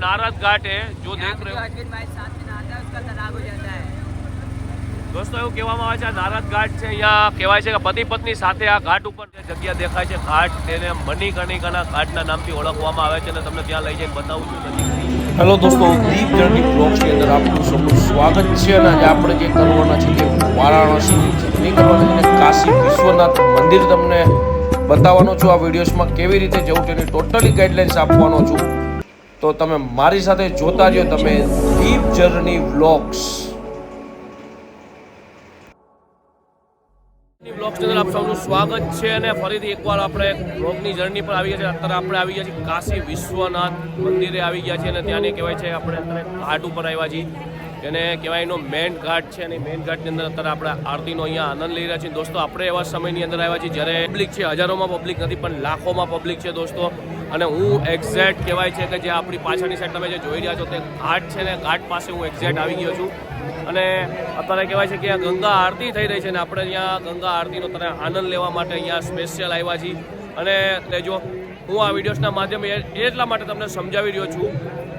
नारद घाट है जो यहाँ देख पे रहे जो हो अर्जुन भाई साथ में नहाता है उसका तलाक हो जाता है દોસ્તો એવું કહેવામાં આવે છે આ નારદ ઘાટ છે અહીંયા કહેવાય છે કે પતિ પત્ની સાથે આ ઘાટ ઉપર જે જગ્યા દેખાય છે ઘાટ તેને મણિકર્ણિકાના ઘાટના નામથી ઓળખવામાં આવે છે અને તમને ત્યાં લઈ જઈને બતાવું છું નજીકથી હેલો દોસ્તો દીપ જર્ની બ્લોગ્સની અંદર આપનું સૌનું સ્વાગત છે અને આજે આપણે જે કરવાના છે તે વારાણસીની જર્ની કરવાના છે અને કાશી વિશ્વનાથ મંદિર તમને બતાવવાનો છું આ વિડીયોઝમાં કેવી રીતે જવું તેની ટોટલી ગાઈડલાઇન્સ આપવાનો છું તો તમે મારી સાથે જોતા રહ્યો તમે દીપ જર્ની વ્લોગ્સ બ્લોગ્સની અંદર આપ સૌનું સ્વાગત છે અને ફરીથી એકવાર આપણે બ્લોગની જર્ની પર આવી ગયા છે અત્યારે આપણે આવી ગયા છીએ કાશી વિશ્વનાથ મંદિરે આવી ગયા છીએ અને ત્યાંની કહેવાય છે આપણે અત્યારે ઘાટ ઉપર આવ્યા છીએ. એને કહેવાય એનો મેઇન ઘાટ છે અને મેઇન ઘાટની અંદર અત્યારે આપણે આરતીનો અહીંયા આનંદ લઈ રહ્યા છીએ. દોસ્તો, આપણે એવા સમયની અંદર આવ્યા છીએ જ્યારે પબ્લિક છે. હજારોમાં પબ્લિક નથી, પણ લાખોમાં પબ્લિક છે દોસ્તો. અને હું એક્ઝેક્ટ કહેવાય છે કે જે આપણી પાછળની સાઈડ તમે જે જોઈ રહ્યા છો તે ઘાટ છે ને, ઘાટ પાસે હું એક્ઝેક્ટ આવી ગયો છું. અને અત્યારે કહેવાય છે કે આ ગંગા આરતી થઈ રહી છે અને આપણે અહીંયા ગંગા આરતીનો તને આનંદ લેવા માટે અહીંયા સ્પેશિયલ આવ્યા છીએ. અને લેજો હું આ વિડીયોઝના માધ્યમે એટલા માટે તમને સમજાવી રહ્યો છું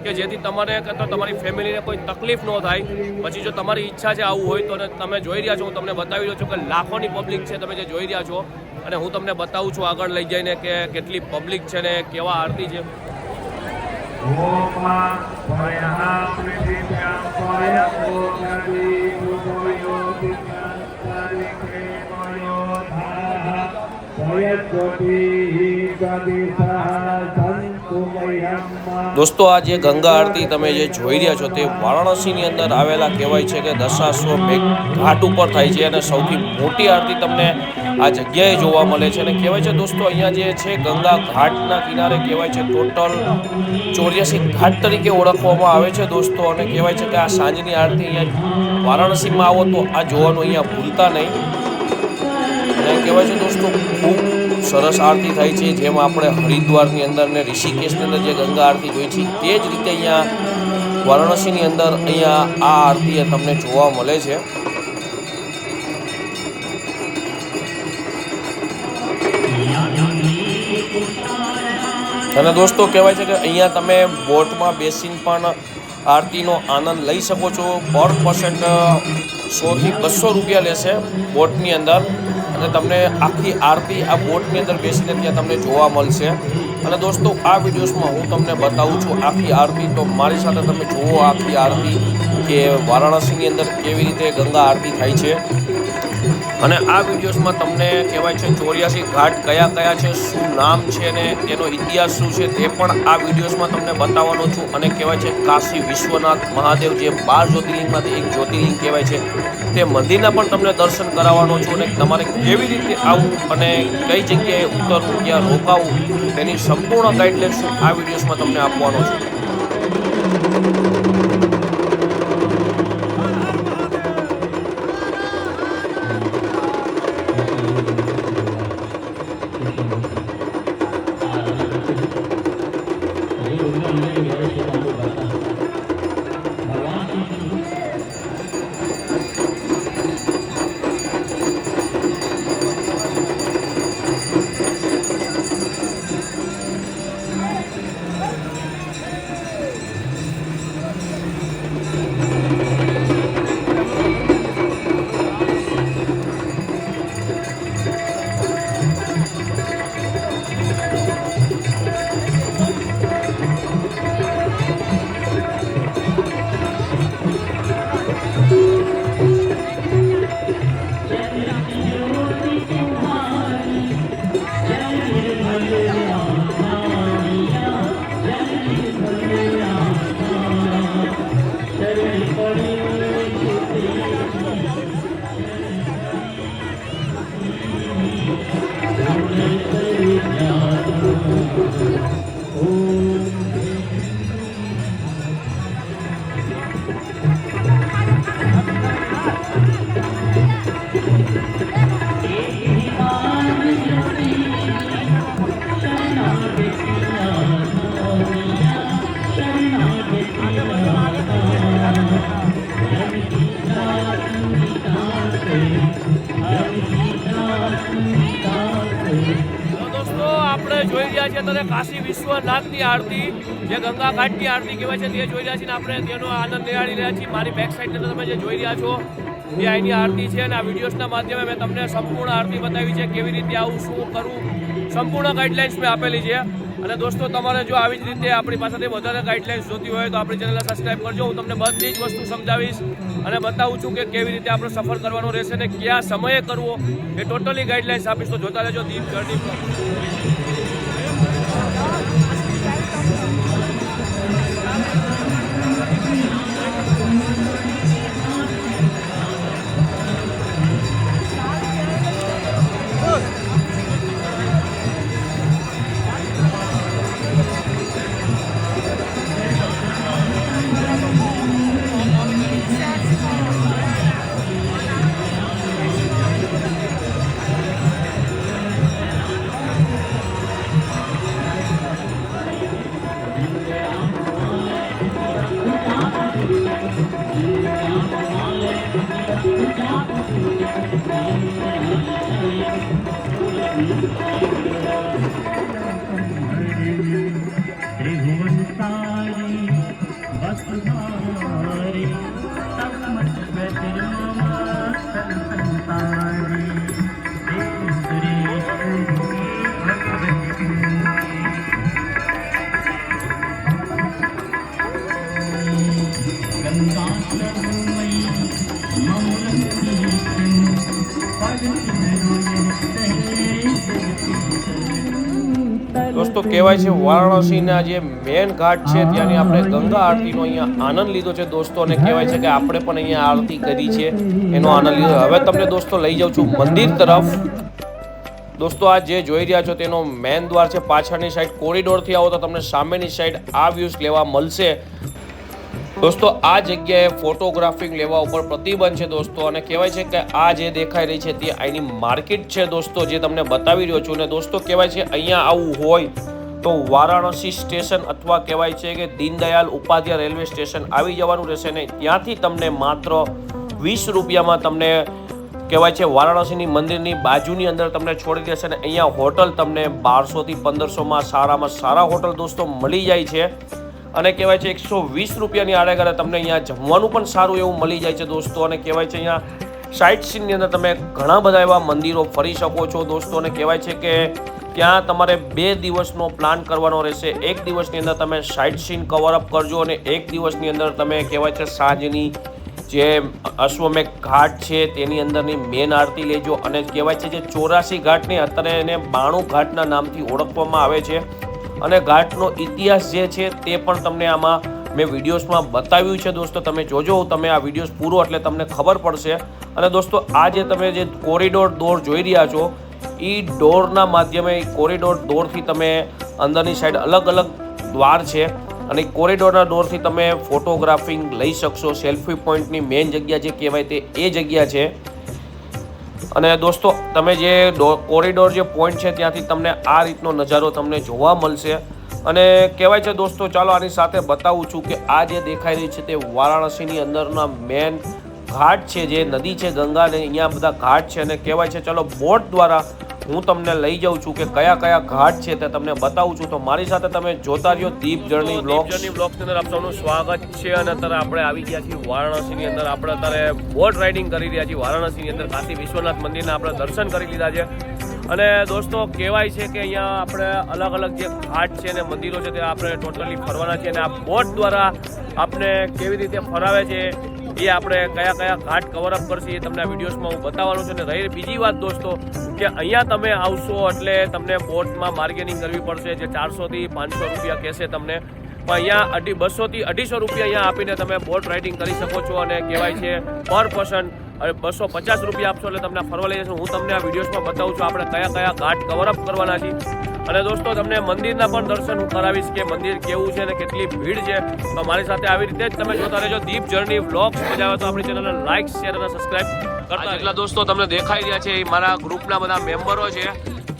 કે જેથી તમારે કરતાં તમારી ફેમિલીને કોઈ તકલીફ ન થાય. પછી જો તમારી ઈચ્છા છે આવું હોય તો તમે જોઈ રહ્યા છો, હું તમને બતાવી રહ્યો છું કે લાખોની પબ્લિક છે તમે જે જોઈ રહ્યા છો અને હું તમને બતાવું છું આગળ લઈ જઈને કે કેટલી પબ્લિક છે ને કેવા આરતી છે. દોસ્તો આ જે ગંગા આરતી તમે જે જોઈ રહ્યા છો તે વારાણસીની અંદર આવેલા કહેવાય છે કે દશાશ્વમેઘ ઘાટ ઉપર થાય છે અને સૌથી મોટી આરતી તમને આ જગ્યાએ જોવા મળે છે અને કહેવાય છે દોસ્તો, અહીંયા જે છે ગંગા ઘાટના કિનારે કહેવાય છે ટોટલ ચોર્યાસી ઘાટ તરીકે ઓળખવામાં આવે છે દોસ્તો, અને કહેવાય છે કે આ સાંજની આરતી અહીંયા વારાણસીમાં આવો તો આ જોવાનું અહીંયા ભૂલતા નહીં. અને કહેવાય છે દોસ્તો, ખૂબ સરસ આરતી થાય છે, જેમ આપણે હરિદ્વારની અંદર ને ઋષિકેશની અંદર જે ગંગા આરતી જોઈ છે, તે જ રીતે અહીંયા વારાણસીની અંદર અહીંયા આ આરતી તમને જોવા મળે છે. અને દોસ્તો, કહેવાય છે કે અહીંયા તમે બોટમાં બેસીને પણ આરતીનો આનંદ લઈ શકો છો. પર પર્સન્ટ સોથી બસો રૂપિયા લેશે બોટની અંદર. અને તમને આખી આરતી આ બોટની અંદર બેસીને ત્યાં તમને જોવા મળશે. અને દોસ્તો, આ વિડીયોઝમાં હું તમને બતાવું છું આખી આરતી. તો મારી સાથે તમે જુઓ આખી આરતી કે વારાણસીની અંદર કેવી રીતે ગંગા આરતી થાય છે. અને આ વિડીયોઝમાં તમને કહેવાય છે ચોર્યાસી ઘાટ કયા કયા છે, શું નામ છે ને તેનો ઇતિહાસ શું છે તે પણ આ વિડીયોઝમાં તમને બતાવવાનો છું. અને કહેવાય છે કાશી વિશ્વનાથ મહાદેવ જે બાર જ્યોતિર્લિંગમાંથી એક જ્યોતિર્લિંગ કહેવાય છે, તે મંદિરના પણ તમને દર્શન કરાવવાનો છું અને તમારે કેવી રીતે આવવું અને કઈ જગ્યાએ ઉતરવું, ક્યાં રોકાવું, તેની સંપૂર્ણ ગાઈડલાઇન્સ આ વિડીયોઝમાં તમને આપવાનો છું. રહ્યા કાશી વિશ્વનાથની આરતી, જે ગંગા ઘાટની આરતી કહેવાય છે, તે જોઈ રહ્યા છીએ આપણે. તેનો આનંદ નિહાળી રહ્યા છીએ. મારી બેક સાઈડ તમે જે જોઈ રહ્યા છો એ અહીંની આરતી છે અને આ વિડીયોઝના માધ્યમે મેં તમને સંપૂર્ણ આરતી બતાવી છે, કેવી રીતે આવું, શું કરવું. સંપૂર્ણ ગાઈડલાઇન્સ મેં આપેલી છે. અને દોસ્તો, તમારે જો આવી જ રીતે આપણી પાસેથી વધારે ગાઈડલાઇન્સ જોતી હોય તો આપણી ચેનલને સબસ્ક્રાઈબ કરજો. હું તમને બધી જ વસ્તુ સમજાવીશ અને બતાવું છું કે કેવી રીતે આપણે સફર કરવાનો રહેશે ને કયા સમયે કરવો, એ ટોટલી ગાઈડલાઇન્સ આપીશ. તો જોતા રહેજો દીપ જર્ની કહેવાય છે વારાણસીના જે મેન ઘાટ છે ત્યાંની આપણે ગંગા આરતીનો અહીંયા આનંદ લીધો છે દોસ્તો અને કહેવાય છે કે આપણે પણ અહીંયા આરતી કરી છે એનો આનંદ લીધો હવે તમને દોસ્તો લઈ જાઉં છું મંદિર તરફ. દોસ્તો આ જે જોઈ રહ્યા છો તેનો મેન દ્વાર છે પાછળની સાઈડ કોરિડોરથી આવો તો તમને સામેની સાઈડ આ વ્યૂઝ લેવા મળશે. દોસ્તો આ જગ્યાએ ફોટોગ્રાફિંગ લેવા ઉપર પ્રતિબંધ છે દોસ્તો અને કહેવાય છે કે આ જે દેખાઈ રહી છે તે અહીંની માર્કેટ છે દોસ્તો જે તમને બતાવી રહ્યો છું. અને દોસ્તો કહેવાય છે અહીંયા આવું હોય તો વારાણસી સ્ટેશન અથવા કહેવાય છે કે દીનદયાલ ઉપાધ્યાય રેલવે સ્ટેશન આવી જવાનું રહેશે ને ત્યાંથી તમને માત્ર વીસ રૂપિયામાં તમને કહેવાય છે વારાણસીની મંદિરની બાજુની અંદર તમને છોડી દેશે અને અહીંયા હોટલ તમને બારસોથી પંદરસોમાં સારામાં સારા હોટલ દોસ્તો મળી જાય છે. અને કહેવાય છે એકસો વીસ રૂપિયાની આડેગાળે તમને અહીંયા જમવાનું પણ સારું એવું મળી જાય છે દોસ્તો. અને કહેવાય છે અહીંયા સાઇટ સીનની અંદર તમે ઘણા બધા એવા મંદિરો ફરી શકો છો દોસ્તો. અને કહેવાય છે કે ત્યાં તમારે બે દિવસનો પ્લાન કરવાનો રહેશે? એક દિવસની અંદર તમે સાઇટ સીન કવરઅપ કરજો અને એક દિવસની અંદર તમે કહેવાય છે સાંજની જે અશ્વમેઘ ઘાટ છે તેની અંદરની મેન આરતી લેજો અને કહેવાય છે જે ચોરાસી ઘાટને અત્યારે એને બાણું ઘાટના નામથી ઓળખવામાં આવે છે. અને ઘાટનો ઇતિહાસ જે છે તે પણ તમને આમાં મેં વિડીયોઝમાં બતાવ્યું છે દોસ્તો. તમે જોજો, તમે આ વિડીયોઝ પૂરો એટલે તમને ખબર પડશે. અને દોસ્તો, આ જે તમે જે કોરિડોર દોર જોઈ રહ્યા છો એ ડોરના માધ્યમે કોરિડોર દોરથી તમે અંદરની સાઈડ અલગ અલગ દ્વાર છે અને કોરિડોરના ડોરથી તમે ફોટોગ્રાફિંગ લઈ શકશો. સેલ્ફી પોઈન્ટની મેઇન જગ્યા જે કહેવાય તે એ જગ્યા છે. અને દોસ્તો, તમે જે કોરિડોર જે પોઈન્ટ છે ત્યાંથી તમને આ રીતનો નજારો તમને જોવા મળશે. અને કહેવાય છે દોસ્તો, ચાલો આની સાથે બતાવું છું કે આ જે દેખાઈ રહી છે તે વારાણસીની અંદરના મેન ઘાટ છે જે નદી છે ગંગા ને અહીંયા બધા ઘાટ છે અને કહેવાય છે ચલો બોટ દ્વારા હું તમને લઈ જાઉં છું કે કયા કયા ઘાટ છે તે તમને બતાવું છું. તો મારી સાથે તમે જોતા રહ્યો દીપ જર્ની બ્લોક જર્ની બ્લોગ્સની અંદર આપ સૌનું સ્વાગત છે અને અત્યારે આપણે આવી ગયા છીએ વારાણસીની અંદર. આપણે અત્યારે બોટ રાઇડિંગ કરી રહ્યા છીએ વારાણસીની અંદર. કાશી વિશ્વનાથ મંદિરના આપણે દર્શન કરી લીધા છે. અને દોસ્તો કહેવાય છે કે અહીંયા આપણે અલગ અલગ જે ઘાટ છે અને મંદિરો છે તે આપણે ટોટલી ફરવાના છે અને આ બોટ દ્વારા આપણે કેવી રીતે ફરાવે છે એ આપણે કયા કયા ઘાટ કવર અપ કરશે એ તમને વિડીયોઝમાં હું બતાવવાનું છું. અને રહી બીજી વાત દોસ્તો, કે અહીંયા તમે આવશો એટલે તમને બોટમાં માર્ગેનિંગ કરવી પડશે જે ચારસોથી પાંચસો રૂપિયા કહેશે તમને. પણ અહીંયા અઢી, બસોથી અઢીસો રૂપિયા અહીંયા આપીને તમે બોટ રાઇડિંગ કરી શકો છો અને કહેવાય છે પર પર્સન બસો પચાસ રૂપિયા આપશો એટલે તમને ફરવા લઈ જશો. હું તમને આ વિડીયોઝમાં બતાવું છું આપણે કયા કયા ઘાટ કવરઅપ કરવાના છે અને દોસ્તો તમને મંદિરના પણ દર્શન હું કરાવીશ કે મંદિર કેવું છે અને કેટલી ભીડ છે. તો મારી સાથે આવી રીતે જ તમે જોતા રહેજો દીપ જર્ની બ્લોગ્સ મજા આવે તો આપણી ચેનલને લાઈક શેર અને સબસ્ક્રાઇબ કરતા જેટલા દોસ્તો તમને દેખાઈ રહ્યા છે એ મારા ગ્રુપના બધા મેમ્બરો છે.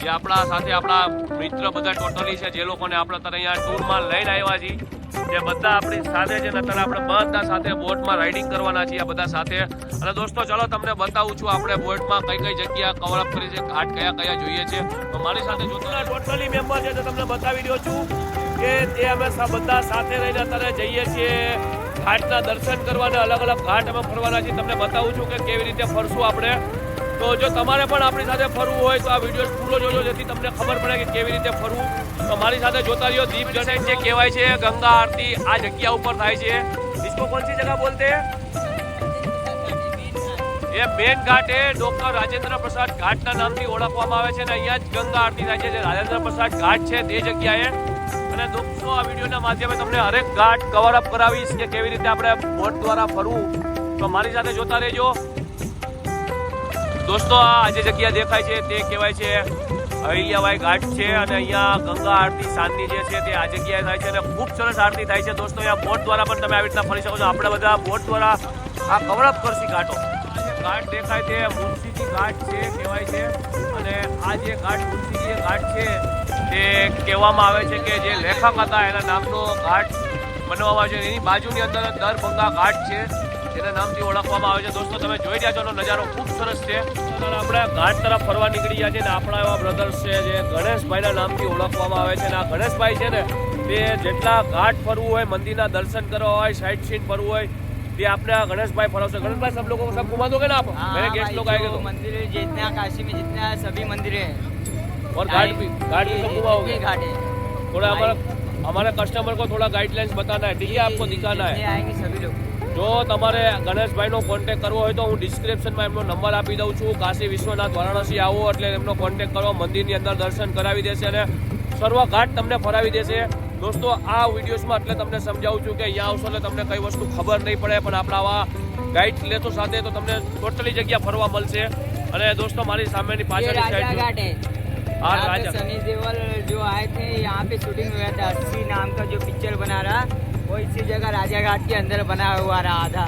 જે આપણા સાથે આપણા મિત્ર બધા ટોટલી છે જે લોકોને આપણે અત્યારે અહીંયા ટૂરમાં લઈને આવ્યા છીએ. જે બધા આપણી સાથે છે અત્યારે આપણે બધા સાથે બોટમાં રાઇડિંગ કરવાના છીએ બધા સાથે. અને દોસ્તો, ચલો તમને બતાવું છું આપણે બોટમાં કઈ કઈ જગ્યા કવર અપ કરી છે, ઘાટ કયા કયા જોઈએ છે. તો મારી સાથે જોતા ટોટલી મેમ્બર છે, તો તમને બતાવી રહ્યો છું કે તે અમે બધા સાથે રહીને અત્યારે જઈએ છીએ. ઘાટના દર્શન કરવાના અલગ અલગ ઘાટ અમે ફરવાના છીએ. તમને બતાવું છું કે કેવી રીતે ફરશું આપણે. તો જો તમારે પણ આપણી સાથે ફરવું હોય તો આ વિડીયો પૂરો જોજો જેથી તમને ખબર પડે કે કેવી રીતે ફરવું તો મારી સાથે જોતા રહ્યો દીપ જસેન જે કહેવાય છે ગંગા આરતી આ જગ્યા ઉપર થાય છે इसको कौन सी जगह बोलते हैं એ મેન ઘાટ એ ડોક્ટર રાજેન્દ્ર પ્રસાદ ઘાટના નામથી ઓળખવામાં આવે છે અને અહીંયા જ ગંગા આરતી થાય છે જે રાજેન્દ્ર પ્રસાદ ઘાટ છે તે જગ્યાએ અને દોસ્તો આ વિડીયોના માધ્યમે તમને હરેક ઘાટ કવર અપ કરાવીશ કે કેવી રીતે આપણે બોટ દ્વારા ફરવું તો મારી સાથે જોતા રહેજો દોસ્તો, આ જે જગ્યા દેખાય છે, તે કહેવાય છે અહિલ્યાબાઈ ઘાટ છે અને અહીંયા ગંગા આરતી શાંતિ જે છે તે આ જગ્યાએ થાય છે અને ખૂબ સરસ આરતી થાય છે. દોસ્તો, અહીંયા બોટ દ્વારા પણ તમે આવી રીતના ફરી શકો છો. આપણે બધા બોટ દ્વારા આ કવરઅપ કરશી ઘાટો. ઘાટ દેખાય છે, મુનશીજી ઘાટ છે, કહેવાય છે. અને આ જે ઘાટ મુનશીજી ઘાટ છે, તે કહેવામાં આવે છે કે જે લેખક હતા, એના નામનો ઘાટ બનાવવામાં આવે છે. એની બાજુની અંદર દરભંગા ઘાટ છે. તેના નામથી ઓળખવામાં આવે છે. દોસ્તો તમે જોઈ રહ્યા છો નજારો ખૂબ સરસ છે. આપણે ઘાટ તરફ ફરવા નીકળી ગયા છે ને આપણા એવા બ્રધર્સ છે જે ગણેશભાઈના નામથી ઓળખવામાં આવે છે. અને આ ગણેશભાઈ છે ને તે જેટલા ઘાટ ફરવું હોય મંદિરના દર્શન કરવા હોય સાઈડ સીન ફરવું હોય ये આપણે गणेश भाई फरोसे ગણેશભાઈ भाई सब लोगों को सब घुमा दोगे ना आप मेरे गेस्ट लोग आएंगे तो मंदिर जितना काशी में जितना सभी मंदिर है और घाट भी घाट भी सब घुमाओगे घाट है थोड़ा हमारा हमारे कस्टमर को थोड़ा गाइडलाइंस बताना है ठीक है आपको दिखाना है आएंगे सभी જો તમારે ગણેશભાઈનો કોન્ટેક કરવો હોય તો હું ડિસ્ક્રિપ્શનમાં એમનો નંબર આપી દઉં છું કાશી વિશ્વનાથ વારાણસી આવો એટલે એમનો કોન્ટેક કરો મંદિરની અંદર દર્શન કરાવી દેશે અને સર્વ ઘાટ તમને ફરાવી દેશે દોસ્તો આ વિડીયોઝમાં એટલે તમને સમજાવું છું કે અહીંયા આવશો એટલે તમને કઈ વસ્તુ ખબર નહીં પડે પણ આપણા આવા ગાઈડ લેતો સાથે તો તમને ટોટલી જગ્યા ફરવા મળશે અને દોસ્તો મારી સામેની ये પાછળની राजा સાઈડ घाट है हाँ, यहाँ पे राजा। सनी देओल जो आए थे यहाँ पे शूटिंग हुआ था अस्सी नाम का जो पिक्चर बना रहा वो इसी जगह राजा घाट के अंदर बना हुआ रहा आधा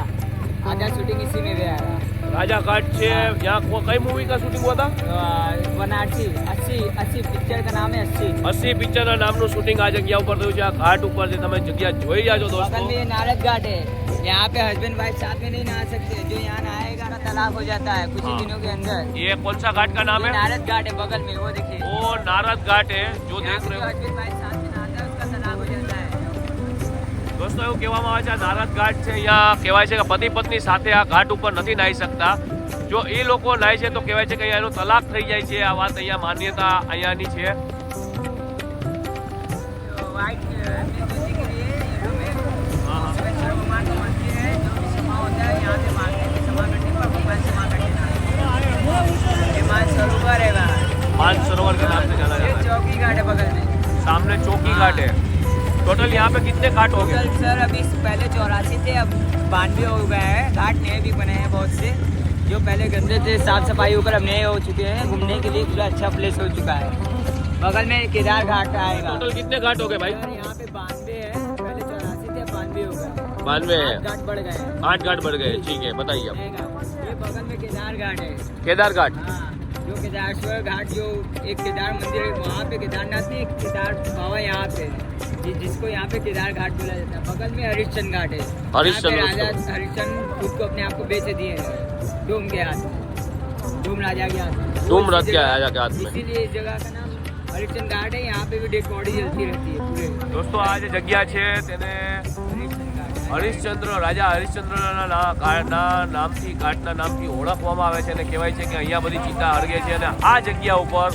आधा शूटिंग इसी में हुआ रहा રાજા ઘાટ છે यहाँ को- कई मूवी का शूटिंग हुआ था तो, आ, बनारसी अस्सी अस्सी पिक्चर का नाम है अस्सी અસી પિક્ચરના નામનું શૂટિંગ આ જગ્યા ઉપર થયું છે આ ઘાટ ઉપર જે તમે જગ્યા જોઈ રહ્યા છો बगल દોસ્તો में ये नारद घाट है यहाँ पे हस्बैंड वाइफ साथ में नहीं नहा सकते जो यहाँ नहाएगा ना तलाक हो जाता है कुछ ही हाँ। दिनों के अंदर ये कौन सा घाट का नाम ये है नारद घाट है बगल में वो देखिए वो नारद घाट है जो यहाँ देख पे रहे जो हो हस्बैंड वाइफ દોસ્તો, એવું કહેવામાં આવે છે, આ નારદ ઘાટ છે અહીંયા કહેવાય છે કે પતિ પત્ની સાથે આ ઘાટ ઉપર નથી નાહી શકતા. જો એ લોકો નાહી છે તો કહેવાય છે કે અહીંયા એનું તલાક થઈ જાય છે. આ વાત અહીંયા માન્યતા અહીંયાની છે. टोटल यहाँ पे कितने घाट हो गए? सर अभी पहले चौरासी थे अब बानवे हो गए हैं। घाट नए भी बने हैं बहुत से। जो पहले गंदे थे साफ़ सफ़ाई ऊपर अब नए हो चुके हैं। घूमने के लिए पूरा अच्छा प्लेस हो चुका है। बगल में केदार घाट आएगा। टोटल कितने घाट हो गए भाई? सर यहाँ पे बानवे है। पहले चौरासी थे बानवे हो गए। बानवे है? घाट बढ़ गए आठ घाट बढ़ गए ठीक है बताइए घाट। ये बगल में केदार घाट है। केदार घाट? हाँ जो केदारेश्वर घाट जो एक केदार मंदिर है वहाँ पे केदारनाथ एक केदार बाबा यहाँ पे। जिसको यहाँ पे केदार घाट बोला जाता है बगल में हरिश्चंद्र घाट है हरिश्चंद्र यहाँ पे राजा उसको। हरिश्चंद्र खुद को अपने आप को बेच दिए हैं डोम के हाथ में डोम राजा के हाथ में डोम वो राज इसी के जगह- राजा के हाथ में। इसीलिए इस जगह का नाम हरिश्चंद्र घाट है यहाँ पे भी डेड बॉडी जलती रहती है पूरे દોસ્તો આ જે જગ્યા છે તેને हरिश्चंद्र घाट હરિશ્ચંદ્ર રાજા હરિશ્ચંદ્રના ના- ઘાટના નામથી ઘાટના નામથી ઓળખવામાં આવે છે અને કહેવાય છે કે અહીંયા બધી ચિતા હળગે છે અને આ જગ્યા ઉપર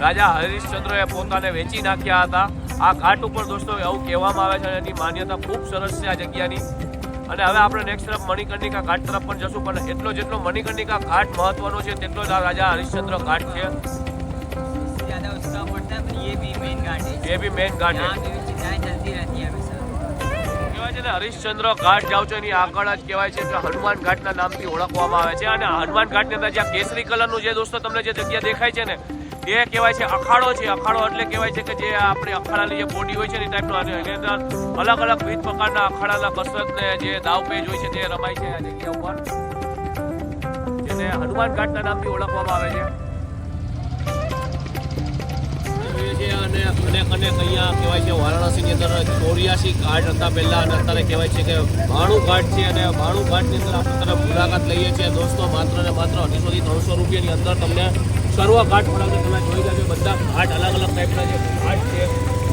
રાજા હરિશ્ચંદ્રએ પોતાને વેચી નાખ્યા હતા આ ઘાટ ઉપર દોસ્તો એવું કહેવામાં આવે છે એની માન્યતા ખૂબ સરસ છે આ જગ્યાની. અને હવે આપણે નેક્સ્ટ તરફ મણિકર્ણિકા ઘાટ તરફ પણ જશું, પણ એટલો જેટલો મણિકર્ણિકા ઘાટ મહત્વનો છે, તેટલો જ આ રાજા હરિશ્ચંદ્ર ઘાટ છે. એ બી મેઇન ઘાટ કહેવાય છે ને, હરિશ્ચંદ્ર ઘાટ જાઓ છો, એની આગળ જ કહેવાય છે કે હનુમાન ઘાટના નામથી ઓળખવામાં આવે છે. અને હનુમાન ઘાટની અંદર જ્યાં કેસરી કલરનું જે દોસ્તો તમને જે જગ્યા દેખાય છે ને એ કહેવાય છે અખાડો છે. અખાડો એટલે કહેવાય છે કે જે આપણે અખાડાની જે બોડી હોય છે ને ટાઈપનો અંદર અલગ અલગ વિવિધ પ્રકારના અખાડાના કસરતને જે દાવ પેજ હોય છે તે રમાય છે આ જગ્યા ઉપર. જેને હનુમાન ઘાટના નામથી ઓળખવામાં આવે છે. અને અનેક અનેક અહીંયા કહેવાય છે વારાણસીની અંદર ચોર્યાસી ઘાટ હતા પહેલાં અને અત્યારે કહેવાય છે કે ભાણું ઘાટ છે અને ભાણું ઘાટની અંદર આપણે તરફ મુલાકાત લઈએ છીએ. દોસ્તો, માત્ર ને માત્ર અઢીસોથી ત્રણસો રૂપિયાની અંદર તમને સર્વ ઘાટ પડાવશે તમે જોઈ લેજો, બધા ઘાટ અલગ અલગ ટાઈપના જે ઘાટ છે,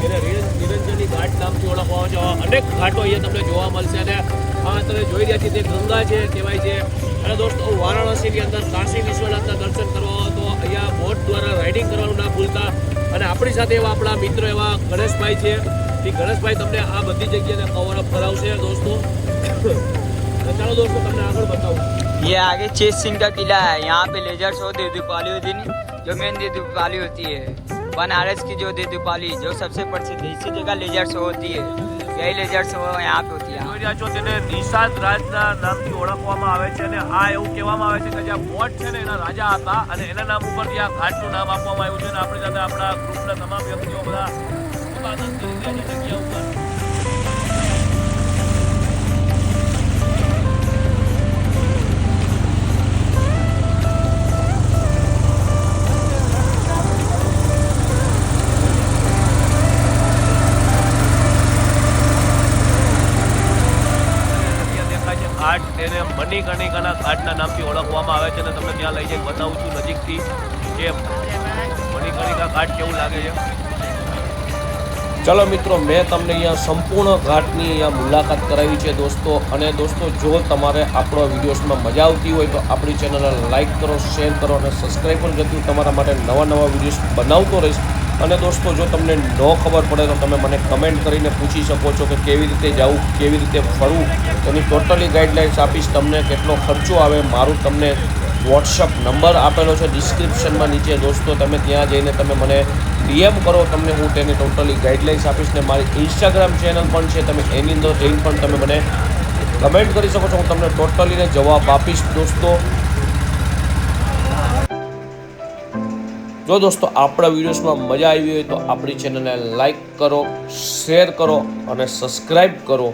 એને નિરં- નિરંજની ઘાટ નામથી ઓળખવામાં આવે છે. અનેક ઘાટો અહીંયા તમને જોવા મળશે. અને આ તમે જોઈ રહ્યા છીએ તે ગંગા છે કહેવાય છે. અને દોસ્તો, વારાણસીની અંદર કાશી વિશ્વનાથના દર્શન કરવા તો અહીંયા બોટ દ્વારા રાઇડિંગ કરવાનું ના ભૂલતા. અને આપણી સાથે એવા આપણા મિત્ર એવા ગણેશભાઈ છે. એ ગણેશભાઈ તમને આ બધી જગ્યાને કવરઅપ કરાવશે. દોસ્તો ચાલો દોસ્તો, તમને આગળ બતાવું. ये आगे चेत सिंह का किला है यहाँ पे लेजर शो दे दीपावली होती है जो मेन दे दीपावली होती है बनारस की जो दे दीपावली जो सबसे प्रसिद्ध है इसी जगह लेजर शो होती है यही लेजर शो यहाँ पे होती है જોઈ રહ્યા છો તેને નિષાદ રાજના નામથી ઓળખવામાં આવે છે અને આ એવું કહેવામાં આવે છે કે જ્યાં બોટ છે ને એના રાજા હતા અને એના નામ ઉપરથી આ ઘાટનું નામ આપવામાં આવ્યું છે અને આપણી સાથે આપણા ગ્રુપના તમામ વ્યક્તિઓ બધા ખૂબ આનંદ કરી રહ્યા છે જગ્યા ઉપર ઘાટ એને મણિકર્ણિકાના ઘાટના નામથી ઓળખવામાં આવે છે અને તમને ત્યાં લઈ જઈને બતાવું છું નજીકથી કે મણિકર્ણિકા ઘાટ કેવું લાગે છે. ચલો મિત્રો, મેં તમને અહીંયા સંપૂર્ણ ઘાટની અહીંયા મુલાકાત કરાવી છે દોસ્તો. અને દોસ્તો, જો તમારે આપણો વિડીયોઝમાં મજા આવતી હોય તો આપણી ચેનલને લાઇક કરો, શેર કરો અને સબસ્ક્રાઈબ પણ કરતી તમારા માટે નવા નવા વિડીયોઝ બનાવતો રહીશ. અને દોસ્તો, જો તમને ન ખબર પડે તો તમે મને કમેન્ટ કરીને પૂછી શકો છો કે કેવી રીતે જવું, કેવી રીતે ફરવું. એની ટોટલી ગાઈડલાઇન્સ આપીશ તમને કેટલો ખર્ચો આવે. મારું તમને વોટ્સઅપ નંબર આપેલો છે ડિસ્ક્રિપ્શનમાં નીચે. દોસ્તો, તમે ત્યાં જઈને તમે મને ડીએમ કરો, તમને હું તેની ટોટલી ગાઈડલાઇન્સ આપીશ ને મારી ઇન્સ્ટાગ્રામ ચેનલ પણ છે, તમે એની અંદર જઈને પણ તમે મને કમેન્ટ કરી શકો છો. હું તમને ટોટલીને જવાબ આપીશ દોસ્તો. જો દોસ્તો આપણા વિડીયોઝમાં મજા આવી હોય તો આપણી ચેનલને લાઈક કરો, શેર કરો અને સબસ્ક્રાઈબ કરો.